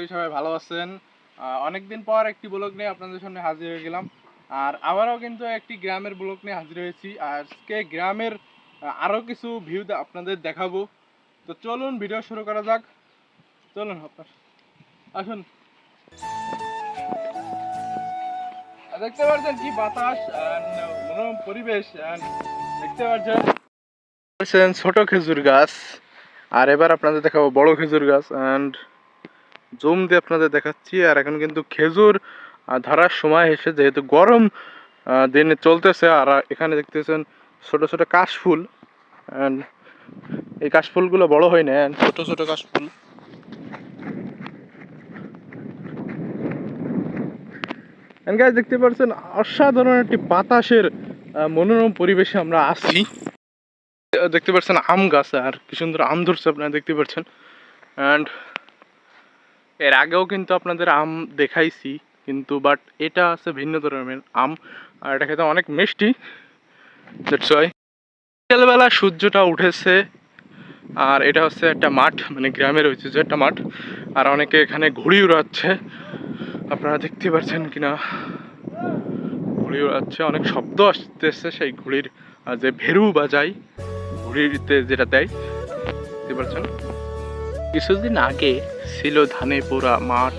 করি সবাই ভালো আছেন। অনেকদিন পর একটি ব্লগ নিয়ে আপনাদের সামনে হাজির হয়ে গেলাম। আর আবারও কিন্তু একটি গ্রামের ব্লগ নিয়ে হাজির হয়েছি। আজকে গ্রামের আহ, আরও কিছু ভিউ আপনাদের দেখাবো। তো চলুন ভিডিও শুরু করা যাক। চলুন আপনার আসুন। দেখতে পাচ্ছেন কি বাতাস মনোরম পরিবেশ দেখতে পাচ্ছেন ছোট খেজুর গাছ। আর এবার আপনাদের দেখাবো বড় খেজুর গাছ অ্যান্ড জুম দিয়ে আপনাদের দেখাচ্ছি। আর এখন কিন্তু খেজুর ধরার সময় এসে যেহেতু গরম দিনে চলতেছে আর এখানে দেখতেছেন ছোট ছোট কাশফুল। এই কাশফুলগুলো বড় হয় না ছোট ছোট কাশফুল। Guys, দেখতে পাচ্ছেন অসাধারণ একটি বাতাসের মনোরম পরিবেশে আমরা আছি। দেখতে পাচ্ছেন আম গাছ আর কি সুন্দর আম ধরছে আপনারা দেখতে পাচ্ছেন। অ্যান্ড এর আগেও কিন্তু আপনাদের আম দেখাইছি, কিন্তু বাট এটা আছে ভিন্ন ধরনের আম, আর এটা খেতে অনেক মিষ্টি বিকেলবেলা সূর্যটা উঠেছে, আর এটা হচ্ছে একটা মাঠ মানে গ্রামের ঐতিহ্য একটা মাঠ, আর অনেকে এখানে ঘুড়ি উড়াচ্ছে, আপনারা দেখতে পাচ্ছেন কিনা? ঘুড়ি উড়াচ্ছে, অনেক শব্দ আসতেছে সেই ঘুড়ির যে ভেরু বাজাই ঘুড়িতে যেটা দেয়, দেখতে পাচ্ছেন? কিছুদিন আগে ছিল ধানে পোড়া মাঠ,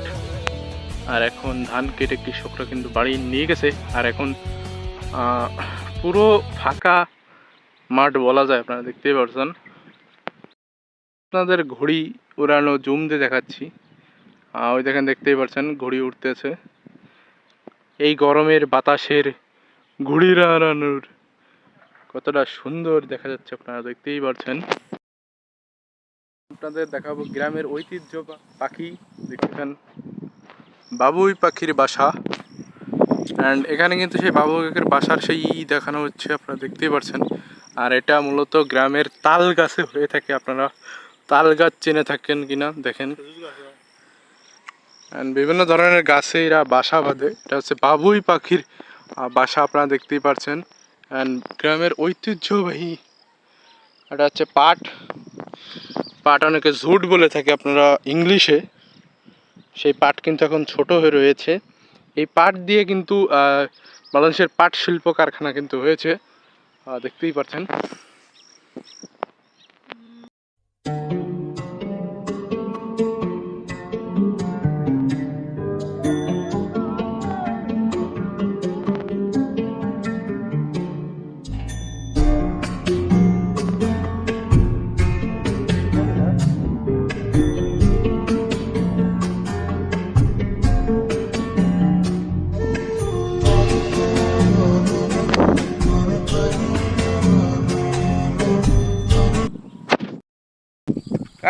আর এখন ধান কেটে কৃষকরা কিন্তু বাড়ি নিয়ে গেছে। আর এখন পুরো ফাঁকা মাঠ বলা যায়, আপনারা দেখতেই পারছেন। আপনাদের ঘড়ি উড়ানো জুম দিয়ে দেখাচ্ছি। ওই দেখেন, দেখতেই পারছেন, ঘড়ি উঠতেছে এই গরমের বাতাসের ঘুড়ি উড়ানোর কতটা সুন্দর দেখা যাচ্ছে, আপনারা দেখতেই পাচ্ছেন আপনাদের দেখাবো গ্রামের ঐতিহ্য পাখি। দেখতেছেন বাবুই পাখির বাসা। অ্যান্ড এখানে কিন্তু সেই বাবুই পাখির বাসার সেই দেখানো হচ্ছে, আপনারা দেখতেই পাচ্ছেন আর এটা মূলত গ্রামের তাল গাছে হয়ে থাকে, আপনারা তাল গাছ চেনে থাকেন কিনা দেখেন। অ্যান্ড বিভিন্ন ধরনের গাছে এরা বাসা বাঁধে। এটা হচ্ছে বাবুই পাখির বাসা, আপনারা দেখতেই পাচ্ছেন অ্যান্ড গ্রামের ঐতিহ্যবাহী, এটা হচ্ছে পাট। পাট অনেকে ঝুট বলে থাকে আপনারা ইংলিশে। সেই পাট কিন্তু এখন ছোট হয়ে রয়েছে। এই পাট দিয়ে কিন্তু বাংলাদেশের পাট শিল্প কারখানা কিন্তু হয়েছে। দেখতেই পাচ্ছেন।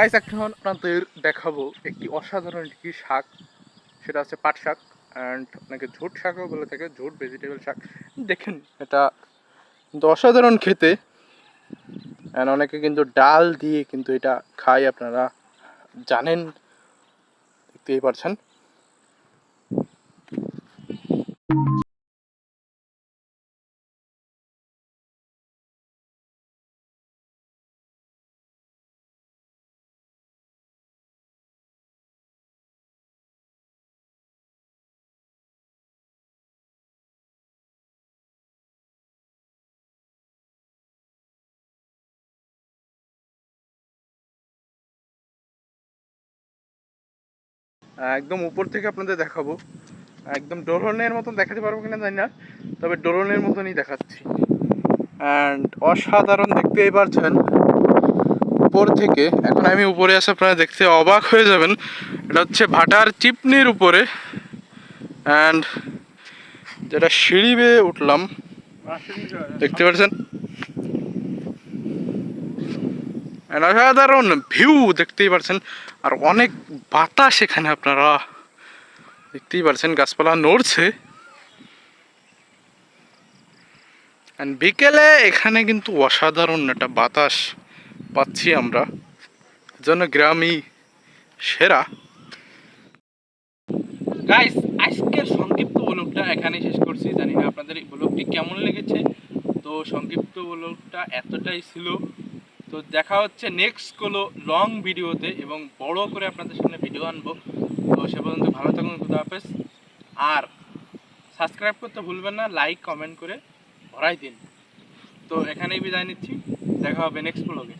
গাইস এখন আপনাদের দেখাবো একটি অসাধারণ একটি শাক। সেটা হচ্ছে পাট শাক অ্যান্ড অনেকে ঝুট শাকও বলে থাকে, ঝুট ভেজিটেবল শাক। দেখেন, এটা কিন্তু অসাধারণ খেতে। অ্যান্ড অনেকে কিন্তু ডাল দিয়ে কিন্তু এটা খায়, আপনারা জানেন, দেখতেই পারছেন। একদম উপর থেকে আপনাদের দেখাবো। একদম ডোলনের মতন দেখাতে পারব কিনা জানি না তবে ডোলনের মতনই দেখাচ্ছি। অ্যান্ড অসাধারণ দেখতেই পারছেন। উপর থেকে এখন আমি উপরে আসে আপনারা দেখতে অবাক হয়ে যাবেন। এটা হচ্ছে ভাটার চিপনির উপরে। অ্যান্ড যেটা সিঁড়ি বেয়ে উঠলাম। দেখতে পাচ্ছেন? অসাধারণ ভিউ দেখতেই পারছেন। আর অনেক বাতাস এখানে আপনারা দেখতেই পারছেন, গাছপালা নড়ছে। বিকেলে এখানে কিন্তু অসাধারণ একটা বাতাস পাচ্ছি আমরা। জন্য গ্রামই সেরা। গাইস আজকের সংক্ষিপ্ত ব্লগটা এখানেই শেষ করছি। জানি না আপনাদের এই ব্লগটি কেমন লেগেছে। তো সংক্ষিপ্ত ব্লগটা এতটাই ছিল। তো দেখা হচ্ছে নেক্সট কোনো লং ভিডিওতে এবং বড় করে আপনাদের সামনে ভিডিও আনব। তো সে পর্যন্ত ভালো থাকুন হাফেজ। আর সাবস্ক্রাইব করতে ভুলবেন না লাইক কমেন্ট করে ভরাই দিন। তো এখানেই বিদায় নিচ্ছি, দেখা হবে নেক্সট ব্লগে